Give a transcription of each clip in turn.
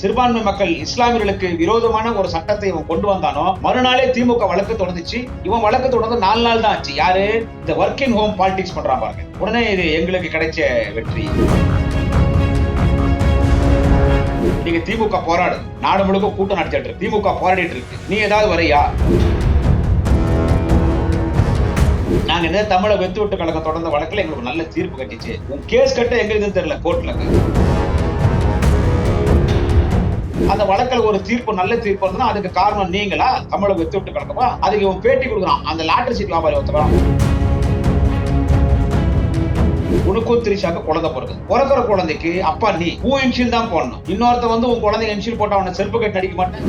சிறுபான்மை மக்கள் இஸ்லாமியர்களுக்கு விரோதமான ஒரு சட்டத்தை இவன் கொண்டு வந்தானோ மறுநாளே திமுக வழக்கு தொடர்ந்துச்சு. இவன் வழக்கு தொடர்ந்து நாலு நாள் தான் ஆச்சு. யாரு? இந்த ஒர்க்கிங் ஹோம் பாலிடிக்ஸ் பண்றான் பாருங்க. உடனே இது எங்களுக்கு கிடைச்ச வெற்றி. நீங்க திமுக போராடு. நாடு முழுக்க கூட்டம் நடத்திட்டு இருக்கு. திமுக போராடிட்டு இருக்கு. நீ ஏதாவது வரையா? நாங்க இந்த தமிழை வெத்து விட்டு கழகம் தொடர்ந்த வழக்குல எங்களுக்கு நல்ல தீர்ப்பு கட்டிச்சு. உன் கேஸ் கட்ட எங்க தெரியல கோர்ட்ல அந்த வழக்குல ஒரு தீர்ப்பு நல்ல தீர்ப்பு வந்தா அதுக்கு காரணம் நீங்களா? தமிழை வெத்து விட்டு கழகமா அதுக்கு இவன் பேட்டி கொடுக்குறான். அந்த லாட்டரி சீட் வியாபாரி ஒருத்தவன் உனக்கும் திரிஷாக்கு குழந்தை பிறகு. பிறக்கிற குழந்தைக்கு அப்பா நீ பூ இன்ஷில் தான் போடணும். இன்னொருத்த வந்து உன் குழந்தை இன்ஷில் போட்டு அவனை செருப்பு கட்டி அடிக்க மாட்டேன்.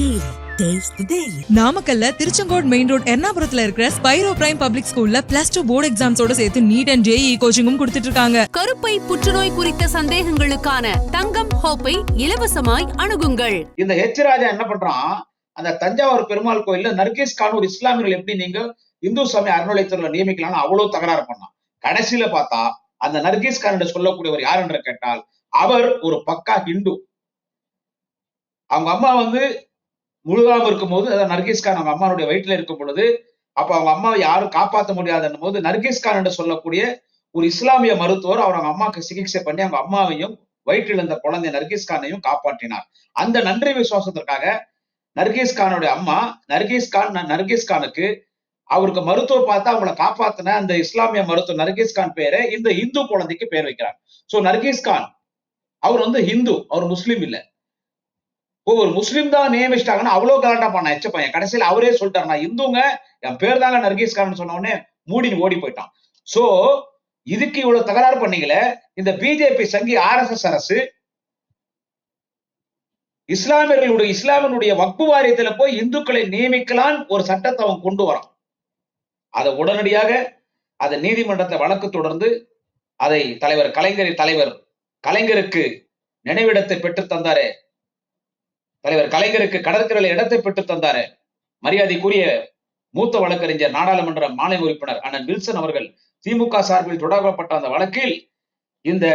Daily. The Daily. நாமக்கல்ல திருச்செங்கோடு மெயின் ரோட் எர்ணாபுரத்துல இருக்கிற ஸ்பைரோ பிரைம் பப்ளிக் ஸ்கூல்ல பிளஸ் டூ போர்டு எக்ஸாம்ஸோட சேர்த்து நீட் அண்ட் ஜேஇ கோச்சிங்கும் கொடுத்துட்டு இருக்காங்க. கருப்பை புற்றுநோய் குறித்த சந்தேகங்களுக்கான தங்கம் ஹோப்பை இலவசமாய் அணுகுங்கள். இந்த ஹெச் ராஜா என்ன பண்றான்? அந்த தஞ்சாவூர் பெருமாள் கோயில்ல நர்கேஸ் கான் ஒரு இஸ்லாமியர்கள் எப்படி நீங்க இந்து சமய அறநிலையத்துல நியமிக்கலாம்னு அவ்வளவு தகராறு பண்ணான். கடைசியில பார்த்தா அந்த நர்கேஸ் கான் என்று சொல்லக்கூடியவர் யார் என்று கேட்டால் அவர் ஒரு பக்கா ஹிந்து. அவங்க அம்மா வந்து முழுகாம இருக்கும்போது அதாவது நர்கிஸ்கான் அவங்க அம்மாவுடைய வயிற்றுல இருக்கும் பொழுது அப்ப அவங்க அம்மாவை யாரும் காப்பாற்ற முடியாதுன்னும் போது நர்கிஸ்கான் என்று சொல்லக்கூடிய ஒரு இஸ்லாமிய மருத்துவர் அவர் அவங்க அம்மாவுக்கு சிகிச்சை பண்ணி அவங்க அம்மாவையும் வயிற்றில் இருந்த குழந்தை நர்கீஸ்கானையும் காப்பாற்றினார். அந்த நன்றி விசுவாசத்திற்காக நர்கீஸ்கானுடைய அம்மா நர்கீஸ்கான் கான் அவருக்கு மருத்துவர் பார்த்தா அவங்கள காப்பாத்தின அந்த இஸ்லாமிய மருத்துவர் நர்கீஸ்கான் பேரை இந்த இந்து குழந்தைக்கு பேர் வைக்கிறார். சோ நர்கீஸ்கான் அவர் வந்து ஹிந்து அவர் முஸ்லீம் இல்ல. ஒரு முஸ்லீம் தான் நியமிச்சிட்டாங்கன்னா அவ்வளவு கலாட்டா பண்ண எச்ச பையன். கடைசியில அவரே சொல்லிட்டாரு நான் இந்துங்க என் பேர் தாங்க நர்கீஸ் கான் சொன்ன உடனே மூடின்னு ஓடி போயிட்டான். சோ இதுக்கு இவ்வளவு தகராறு பண்ணீங்கள? இந்த பிஜேபி சங்கி ஆர்எஸ்எஸ் அரசு இஸ்லாமியர்களுடைய இஸ்லாமியனுடைய வக்பு வாரியத்துல போய் இந்துக்களை நியமிக்கலாம் ஒரு சட்டத்தை அவன் கொண்டு வரான். அதை உடனடியாக அதை நீதிமன்றத்தை வழக்கு தொடர்ந்து அதை தலைவர் கலைஞர் தலைவர் கலைஞருக்கு நினைவிடத்தை பெற்று தந்தாரே தலைவர் கலைஞருக்கு கடற்கரையில் இடத்தை பெற்று தந்தாரு. மரியாதைக்குரிய மூத்த வழக்கறிஞர் நாடாளுமன்ற மாநில உறுப்பினர் அண்ணன் வில்சன் அவர்கள் திமுக சார்பில் தொடரப்பட்ட அந்த வழக்கில் இந்த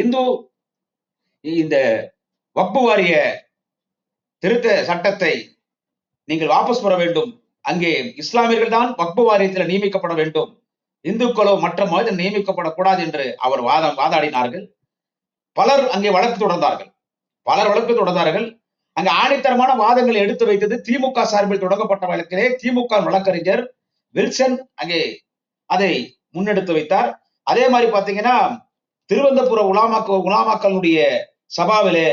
இந்து இந்த வக்பு வாரிய திருத்த சட்டத்தை நீங்கள் வாபஸ் பெற வேண்டும். அங்கே இஸ்லாமியர்கள் தான் வக்பு வாரியத்தில் நியமிக்கப்பட வேண்டும். இந்துக்களோ மற்ற மதத்தில் நியமிக்கப்படக்கூடாது என்று அவர் வாதம் வாதாடினார்கள். பலர் அங்கே வழக்கு தொடர்ந்தார்கள். பலர் வழக்கு தொடர்ந்தார்கள். அங்க ஆணித்தரமான வாதங்களை எடுத்து வைத்தது திமுக சார்பில் தொடங்கப்பட்ட வழக்கிலே திமுக வழக்கறிஞர் வில்சன் அங்கே அதை முன்னெடுத்து வைத்தார். அதே மாதிரி பாத்தீங்கன்னா திருவந்தபுர உலாமாக்க உலாமாக்களுடைய சபாவிலே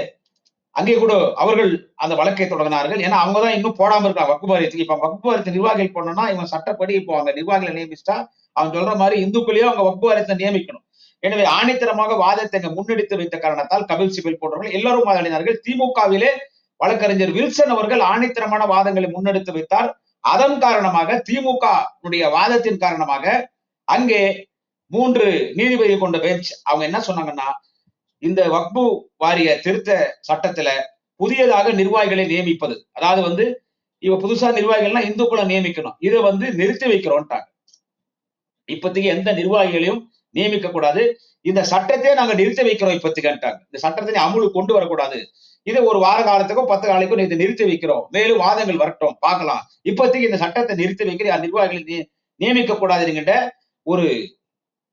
அங்கே கூட அவர்கள் அந்த வழக்கை தொடங்கினார்கள். ஏன்னா அவங்க தான் இன்னும் போடாம இருக்காங்க. வக்குப்பு வாரியத்துக்கு இப்ப வக்குப்பு வாரியத்தை நிர்வாகிகள் போனோம்னா இவன் சட்டப்படி இப்போ அவங்க நிர்வாகிகளை நியமிச்சிட்டா அவன் சொல்ற மாதிரி இந்துக்களையும் அவங்க வக்குப்பு வாரியத்தை நியமிக்கணும். எனவே ஆணித்தரமாக வாதத்தை முன்னெடுத்து வைத்த காரணத்தால் கபில் சிபில் போன்றவர்கள் எல்லாரும் வாதாடினார்கள். திமுகவிலே வழக்கறிஞர் வில்சன் அவர்கள் ஆணித்தரமான வாதங்களை முன்னெடுத்து வைத்தார். அதன் காரணமாக திமுக வாதத்தின் காரணமாக அங்கே மூன்று நீதிபதி கொண்ட பெஞ்ச் அவங்க என்ன சொன்னாங்கன்னா இந்த வக்பு வாரிய திருத்த சட்டத்துல புதியதாக நிர்வாகிகளை நியமிப்பது. அதாவது வந்து இவ புதுசா நிர்வாகிகள்லாம் இந்துக்களை நியமிக்கணும். இதை வந்து நிறுத்தி வைக்கிறோம்ட்டாங்க இப்போதைக்கு எந்த நிர்வாகிகளையும் நியமிக்க கூடாது இந்த சட்டத்தையே நாங்க நிறுத்தி வைக்கிறோம் இப்பத்துக்குன்ட்டாங்க இந்த சட்டத்தை அமுலு கொண்டு வரக்கூடாது. இது ஒரு வார காலத்துக்கோ பத்து காலத்துக்கோ இதை நிறுத்தி வைக்கிறோம். மேலும் வாதங்கள் வரட்டும். பார்க்கலாம். இப்போதைக்கு இந்த சட்டத்தை நிறுத்தி வைக்கிற நிர்வாகிகளை நி- நியமிக்க கூடாதுங்கிற ஒரு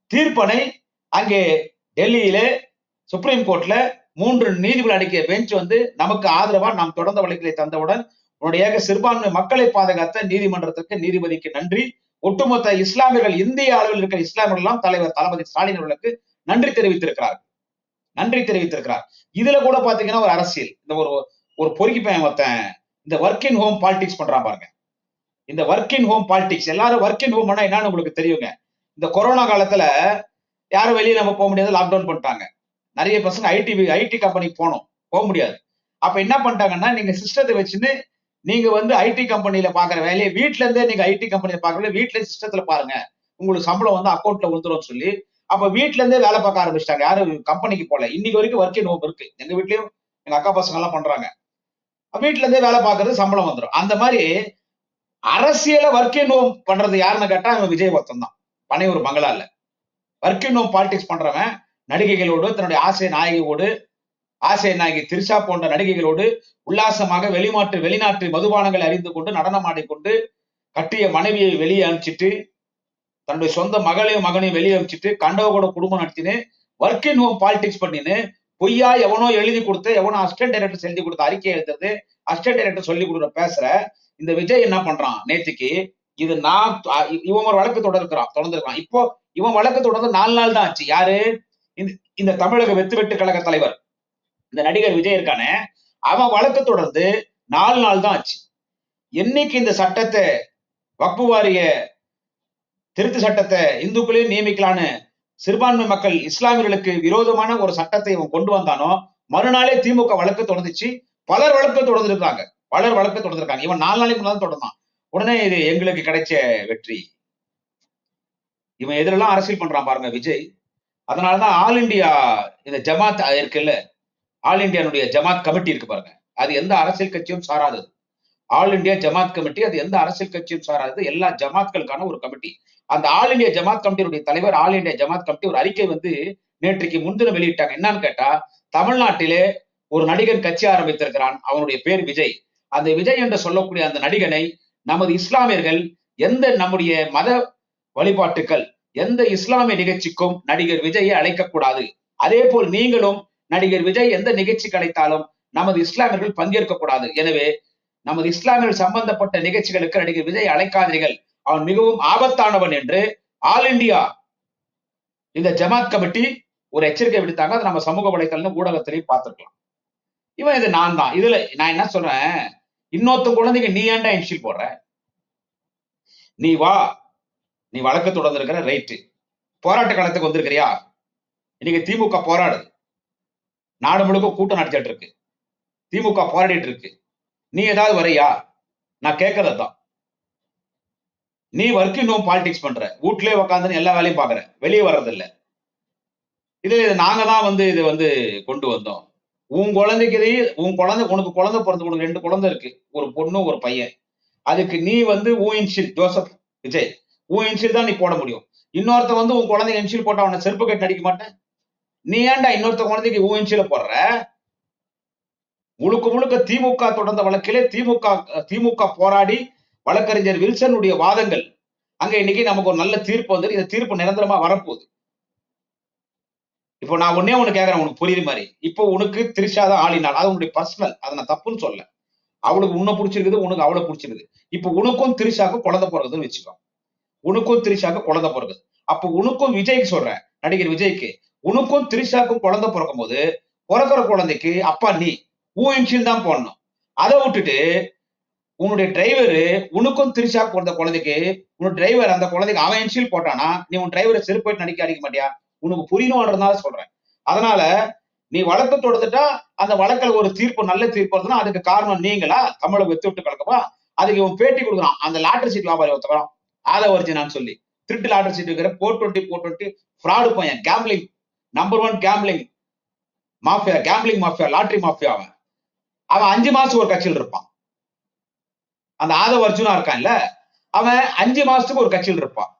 தீர்ப்பனை அங்கே டெல்லியில சுப்ரீம் கோர்ட்ல மூன்று நீதிபதி அடக்கிய பெஞ்ச் வந்து நமக்கு ஆதரவா நாம் தொடர்ந்த வழக்கிலே தந்தவுடன் உன்னுடைய சிறுபான்மை மக்களை பாதுகாத்த நீதிமன்றத்திற்கு நீதிபதிக்கு நன்றி. ஒட்டுமொத்த இஸ்லாமியர்கள் இந்திய அளவில் இருக்கிற இஸ்லாமியர்கள் எல்லாம் தலைவர் தளபதி ஸ்டாலின் அவர்களுக்கு நன்றி தெரிவித்திருக்கிறார் நன்றி தெரிவித்திருக்கிறார். இதுல கூட பாத்தீங்கன்னா ஒரு அரசியல். இந்த ஒரு ஒரு பொறுக்கி பையன் ஒருத்தன் இந்த ஒர்க் இன் ஹோம் பாலிடிக்ஸ் பண்றான் பாருங்க. இந்த ஒர்க் இன் ஹோம் பாலிடிக்ஸ் எல்லாரும் ஒர்க் இன் ஹோம்னா என்னன்னு உங்களுக்கு தெரியுங்க. இந்த கொரோனா காலத்துல யாரும் வெளியே நம்ம போக முடியாது லாக்டவுன் பண்ணிட்டாங்க. நிறைய பசங்க ஐடி ஐடி கம்பெனிக்கு போனோம் போக முடியாது. அப்ப என்ன பண்ணிட்டாங்கன்னா நீங்க சிஸ்டத்தை வச்சுன்னு நீங்க வந்து ஐடி கம்பெனில பாக்குற வேலையை வீட்ல இருந்தே நீங்க ஐடி கம்பெனில பாக்குற வீட்ல சிஸ்டத்துல பாருங்க. உங்களுக்கு சம்பளம் வந்து அக்கௌண்ட்ல வந்துரும் சொல்லி அப்ப வீட்டுல இருந்தே வேலை பார்க்க ஆரம்பிச்சிட்டாங்க. யாரும் கம்பெனிக்கு போல. இன்னைக்கு வரைக்கும் ஒர்க் இன் ஹோம் இருக்கு. எங்க வீட்லயும் எங்க அக்கா பசங்க எல்லாம் பண்றாங்க. வீட்டுல இருந்தே வேலை பார்க்கறது சம்பளம் வந்துடும் அந்த மாதிரி அரசியலை வர்க்கிங் நோம் பண்றது யாருன்னு கேட்டா அவன் விஜய் தான். பனையூர் பங்களால. வர்க்கிங் நோம் பாலிடிக்ஸ் பண்றவன் நடிகைகளோடு தன்னுடைய ஆசை நாயகியோடு ஆசை நாயகி திரிஷா போன்ற நடிகைகளோடு உல்லாசமாக வெளிநாட்டு வெளிநாட்டு மதுபானங்களை அறிந்து கொண்டு நடனம் ஆடிக்கொண்டு கட்டிய மனைவியை வெளியே அனுப்பிச்சிட்டு தன்னுடைய சொந்த மகளையும் மகனையும் வெளியே வச்சுட்டு கண்டவ கூட குடும்பம் நடத்தின்னு இன் ஹோம் பாலிடிக்ஸ் பண்ணின்னு பொய்யா எவனோ எழுதி கொடுத்து எவனோ அசிஸ்டன்ட் டைரக்டர் எழுதி கொடுத்த அறிக்கை எழுதுறது அசிஸ்டன்ட் டைரக்டர் சொல்லி கொடுக்குற பேசுற இந்த விஜய் என்ன பண்றான் நேத்துக்கு இது நான் இவன் ஒரு வழக்கு தொடர்கிறான் தொடர்ந்துருக்கான் இப்போ இவன் வழக்கு தொடர்ந்து நாலு நாள் தான் ஆச்சு. யாரு? இந்த இந்த தமிழக வெத்து வெட்டு கழக தலைவர். இந்த நடிகர் விஜய் இருக்கானே அவன் வழக்கு தொடர்ந்து நாலு நாள் தான் ஆச்சு. என்னைக்கு இந்த சட்டத்தை வக்பு வாரிய திருத்த சட்டத்தை இந்துக்களையும் நியமிக்கலான்னு சிறுபான்மை மக்கள் இஸ்லாமியர்களுக்கு விரோதமான ஒரு சட்டத்தை இவன் கொண்டு வந்தானோ மறுநாளே திமுக வழக்கு தொடர்ந்துச்சு. பலர் வழக்கு தொடர்ந்துருக்காங்க. பலர் வழக்கு தொடர்ந்துருக்காங்க. இவன் நாலு நாளைக்கு முன்னாடி தொடர்ந்தான். உடனே இது எங்களுக்கு கிடைச்ச வெற்றி. இவன் எதிரெல்லாம் அரசியல் பண்றான் பாருங்க விஜய். அதனாலதான் ஆல் இந்தியா இந்த ஜமாத் இருக்குல்ல ஆல் இந்தியானுடைய ஜமாத் கமிட்டி இருக்கு பாருங்க. அது எந்த அரசியல் கட்சியும் சாராதது. ஆல் இந்தியா ஜமாத் கமிட்டி அது எந்த அரசியல் கட்சியும் சாராதது. எல்லா ஜமாத்களுக்கான ஒரு கமிட்டி. அந்த ஆல் இண்டியா ஜமாத் கமிட்டியுடைய தலைவர் ஆல் இண்டியா ஜமாத் கமிட்டி ஒரு அறிக்கை வந்து நேற்றைக்கு முன்தினம் வெளியிட்டாங்க. என்னன்னு கேட்டா தமிழ்நாட்டிலே ஒரு நடிகன் கட்சி ஆரம்பித்திருக்கிறான். அவனுடைய பேர் விஜய். அந்த விஜய் என்று சொல்லக்கூடிய அந்த நடிகனை நமது இஸ்லாமியர்கள் எந்த நம்முடைய மத வழிபாட்டுக்கள் எந்த இஸ்லாமிய நிகழ்ச்சிக்கும் நடிகர் விஜயை அழைக்கக்கூடாது. அதே போல் நீங்களும் நடிகர் விஜய் எந்த நிகழ்ச்சிக்கு அழைத்தாலும் நமது இஸ்லாமியர்கள் பங்கேற்க கூடாது எனவே நமது இஸ்லாமியர்கள் சம்பந்தப்பட்ட நிகழ்ச்சிகளுக்கு நடிகர் விஜய் அழைக்காதீர்கள். அவன் மிகவும் ஆபத்தானவன் என்று ஆல் இந்தியா இந்த ஜமாத் கமிட்டி ஒரு எச்சரிக்கை விடுத்தாங்க. அதை நம்ம சமூக வலைத்தளம் ஊடகத்திலையும் பார்த்துருக்கலாம். இவன் இது நான் தான். இதுல நான் என்ன சொல்றேன்? இன்னொருத்த குழந்தைங்க நீ ஏன்டா இன்ஷில் போடுற? நீ வா. நீ வழக்கு தொடர்ந்துருக்கிற ரைட்டு. போராட்ட காலத்துக்கு வந்திருக்கிறியா? இன்னைக்கு திமுக போராடு நாடு முழுக்க கூட்டம் நடத்திட்டு இருக்கு. திமுக போராடிட்டு இருக்கு. நீ ஏதாவது வரையா? நான் கேட்கறது தான் நீ ஒர்க்கிங் இன்னும் பாலிடிக்ஸ் பண்ற. வீட்லயே உக்காந்துன்னு எல்லா வேலையும் பாக்குற. வெளியே வர்றதில்ல. இது நாங்க தான் வந்து இது வந்து கொண்டு வந்தோம். உன் குழந்தைக்கு உன் குழந்தை உனக்கு குழந்தை பிறந்து உனக்கு ரெண்டு குழந்தை இருக்கு. ஒரு பொண்ணு ஒரு பையன். அதுக்கு நீ வந்து ஊ இன்ஷில் ஜோசப் விஜய் ஊ இன்ஷில் தான் நீ போட முடியும். இன்னொருத்த வந்து உன் குழந்தைக்கு இன்ஷில் போட்டா அவனை செருப்பு கட்டி அடிக்க மாட்டேன். நீ ஏன்டா இன்னொருத்த குழந்தைக்கு ஊ இன்ஷில போடுற? முழுக்க முழுக்க திமுக தொடர்ந்த வழக்கிலே திமுக திமுக போராடி வழக்கறிஞர் வில்சனுடைய வாதங்கள். அங்க இன்னைக்கு நமக்கு ஒரு நல்ல தீர்ப்பு வந்து இந்த தீர்ப்பு நிரந்தரமா வரப்போகுது. இப்போ நான் ஒன்னே ஒண்ணு கேக்குறேன் உனக்கு புரியுற மாதிரி. இப்போ உனக்கு திரிஷா தான் ஆளினாள் அது உன்னுடைய பர்சனல் அதை நான் தப்புன்னு சொல்ல அவளுக்கு உன்னை பிடிச்சிருக்குது உனக்கு அவளை பிடிச்சிருக்குது. இப்போ உனக்கும் திரிஷாக்கும் குழந்தை பிறகுதுன்னு வச்சுக்கோ. உனக்கும் திரிஷாக்கும் குழந்தை பிறகுது அப்போ உனக்கும் விஜய்க்கு சொல்றேன் நடிகர் விஜய்க்கு. உனக்கும் திரிஷாக்கும் குழந்தை பிறக்கும் போது பிறக்கிற குழந்தைக்கு அப்பா நீ ஊ இன்ஷில் தான் போடணும். அதை விட்டுட்டு உன்னுடைய டிரைவரு உனக்கும் திரிஷா பிறந்த குழந்தைக்கு உன் டிரைவர் அந்த குழந்தைக்கு அவன் இன்சியல் போட்டானா நீ உன் டிரைவரை செருப்பு நடிக்க அடிக்க மாட்டியா? உனக்கு புரியணும்ன்றதுனால சொல்றேன். அதனால நீ வழக்கு தொடுத்துட்டா அந்த வழக்குல ஒரு தீர்ப்பு நல்ல தீர்ப்பு வருதுன்னா அதுக்கு காரணம் நீங்களா? தமிழை வெத்து விட்டு கலக்கமா அதுக்கு இவன் பேட்டி கொடுக்குறான். அந்த லாட்டரி சீட் வியாபாரி ஒருத்தவன் ஆதா ஒரிஜினான்னு சொல்லி. திருட்டு லாட்டரி சீட் இருக்கிற four twenty four twenty fraud பையன் gambling number one gambling mafia gambling mafia lottery mafia அவன். அவன் அஞ்சு மாசம் ஒரு கட்சியில் இருப்பான். அந்த ஆதவ அர்ஜுனா இருக்கான்ல அவன் அஞ்சு மாசத்துக்கு ஒரு கட்சியில் இருப்பான்.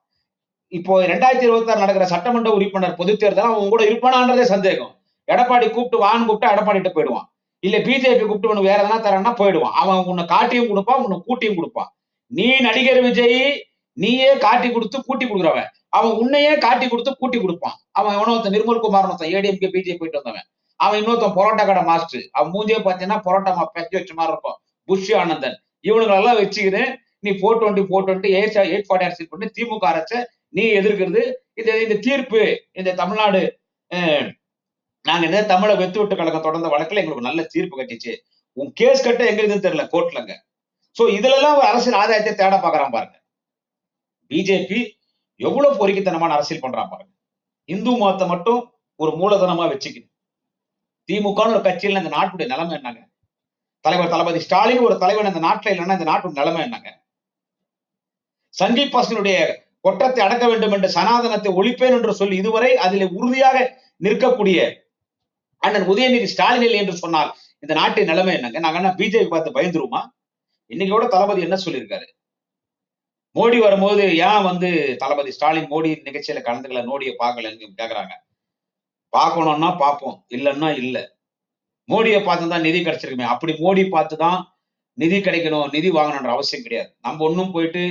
இப்போ ரெண்டாயிரத்தி இருபத்தி ஆறு நடக்கிற சட்டமன்ற உறுப்பினர் பொதுத் தேர்தல் அவன் கூட இருப்பானான்றதே சந்தேகம். எடப்பாடி கூப்பிட்டு வான்னு கூப்பிட்டு எடப்பாடிட்டு போயிடுவான். இல்ல பிஜேபி கூப்பிட்டு உனக்கு வேற எதனா தரேன்னா போயிடுவான். அவன் உன்னை காட்டியும் கொடுப்பான் உன்னை கூட்டியும் கொடுப்பான். நீ நடிகர் விஜய் நீயே காட்டி கொடுத்து கூட்டி கொடுக்குறவன். அவன் உன்னையே காட்டி கொடுத்து கூட்டி கொடுப்பான். அவன் எவனொருத்தன் நிர்மல் குமார் ஒருத்தன் ஏடிஎம்கே பிஜேபி போயிட்டு வந்தவன். அவன் இன்னொருத்தன் பரோட்டா கடை மாஸ்டர். அவன் மூஞ்சே பாத்தீங்கன்னா பரோட்டா பெச்சு வச்ச மாதிரி இருக்கும். புஷ் ஆனந்தன் இவனுங்களெல்லாம் வச்சுக்கிது நீ four twenty four twenty eight eight forty அரசியல் பண்ணி திமுக அரசை நீ எதிர்க்கிறது. இந்த இந்த தீர்ப்பு இந்த தமிழ்நாடு அஹ், நாங்க என்ன தமிழை வெத்து விட்டு கழகம் தொடர்ந்த வழக்குல எங்களுக்கு நல்ல தீர்ப்பு கட்டிச்சு. உன் கேஸ் கட்ட எங்க இருக்குன்னு தெரியல கோர்ட்லங்க சோ இதுல எல்லாம் ஒரு அரசியல் ஆதாயத்தை தேட பாக்குறான் பாருங்க. பிஜேபி எவ்வளவு பொறுக்கித்தனமான அரசியல் பண்றான் பாருங்க. இந்து மதத்தை மட்டும் ஒரு மூலதனமா வச்சுக்கணும் திமுகன்னு ஒரு கட்சியில் இந்த நாட்டுடைய நிலைமை என்னங்க? தலைவர் தளபதி ஸ்டாலின் ஒரு தலைவன் இந்த நாட்டில் இல்லைன்னா இந்த நாட்டு நிலைமை என்னங்க? சந்தீப் பாசனுடைய கொற்றத்தை அடக்க வேண்டும் என்று சனாதனத்தை ஒழிப்பேன் என்று சொல்லி இதுவரை அதில் உறுதியாக நிற்கக்கூடிய அண்ணன் உதயநிதி ஸ்டாலின் இல்லை என்று சொன்னால் இந்த நாட்டின் நிலைமை என்னங்க? நாங்க என்ன பிஜேபி பார்த்து பயந்துருமா இன்னைக்கு கூட தளபதி என்ன சொல்லியிருக்காரு? மோடி வரும்போது ஏன் வந்து தளபதி ஸ்டாலின் மோடி நிகழ்ச்சியில கலந்துக்கல? நோடியை பார்க்கலன்னு கேக்குறாங்க. பார்க்கணும்னா பார்ப்போம். இல்லைன்னா இல்ல. மோடியை பார்த்து தான் நிதி கிடைச்சிருக்குமே. அப்படி மோடி பார்த்து தான் நிதி கிடைக்கணும் நிதி வாங்கணுன்ற அவசியம் கிடையாது. நம்ம ஒன்றும் போயிட்டு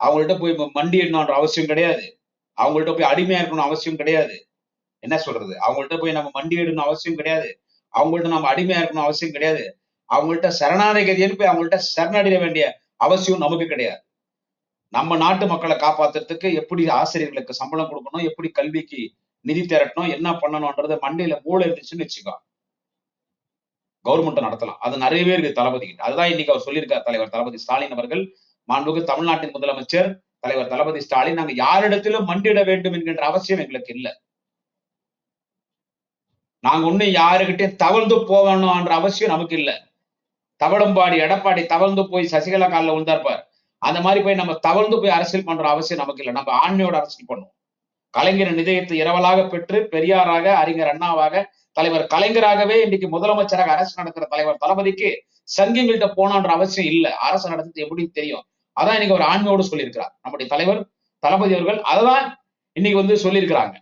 அவங்கள்ட்ட போய் மண்டிடணுன்ற அவசியம் கிடையாது. அவங்கள்ட்ட போய் அடிமையா இருக்கணும் அவசியம் கிடையாது. என்ன சொல்றது? அவங்கள்ட்ட போய் நம்ம மண்டியிடணும் அவசியம் கிடையாது. அவங்கள்ட்ட நம்ம அடிமையா இருக்கணும் அவசியம் கிடையாது. அவங்கள்ட்ட சரணாகதின்னு போய் அவங்கள்ட்ட சரணடைய வேண்டிய அவசியம் நமக்கு கிடையாது. நம்ம நாட்டு மக்களை காப்பாத்துறதுக்கு எப்படி ஆசிரியர்களுக்கு சம்பளம் கொடுக்கணும் எப்படி கல்விக்கு நிதி திரட்டணும் என்ன பண்ணணும்ன்றது மண்டையில மூளை இருந்துச்சுன்னு வச்சுக்கோ. கவர்மெண்ட் நடத்தலாம். அது நிறைய பேருக்கு தளபதி கிட்ட. அதுதான் இன்னைக்கு அவர் சொல்லியிருக்கார் தலைவர் தளபதி ஸ்டாலின் அவர்கள். மாண்புக்கு தமிழ்நாட்டின் முதலமைச்சர் தலைவர் தளபதி ஸ்டாலின் நாங்க யாரிடத்திலும் மண்டியிட வேண்டும் என்கின்ற அவசியம் எங்களுக்கு இல்லை. நாங்க ஒண்ணும் யாருகிட்டயும் தவழ்ந்து போகணும்ன்ற அவசியம் நமக்கு இல்ல. தவளம்பாடி எடப்பாடி தவழ்ந்து போய் சசிகலா காலில் விழுந்தார்பார் அந்த மாதிரி போய் நம்ம தவழ்ந்து போய் அரசியல் பண்ற அவசியம் நமக்கு இல்லை. நம்ம ஆண்மையோட அரசியல் பண்ணுவோம். கலைஞர் நிதயத்தை இரவலாக பெற்று பெரியாராக அறிஞர் அண்ணாவாக தலைவர் கலைஞராகவே இன்னைக்கு முதலமைச்சராக அரசு நடத்துற தலைவர் தளபதிக்கு சங்கங்கள்கிட்ட போனான்ற அவசியம் இல்ல. அரசு நடத்தது எப்படின்னு தெரியும். அதான் இன்னைக்கு ஒரு ஆண்மையோடு சொல்லியிருக்கிறார். நம்முடைய தலைவர் தளபதி அவர்கள் அததான் இன்னைக்கு வந்து சொல்லியிருக்கிறாங்க.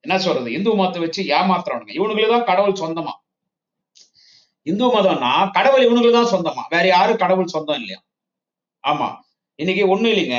என்ன சொல்றது? இந்து மதத்தை வச்சு ஏமாத்துறவனுங்க. இவனுங்களுக்கு தான் கடவுள் சொந்தமா. இந்து மதம்னா கடவுள் இவனுங்களுக்கு தான் சொந்தமா. வேற யாரும் கடவுள் சொந்தம் இல்லையா? ஆமா. இன்னைக்கு ஒண்ணும் இல்லைங்க.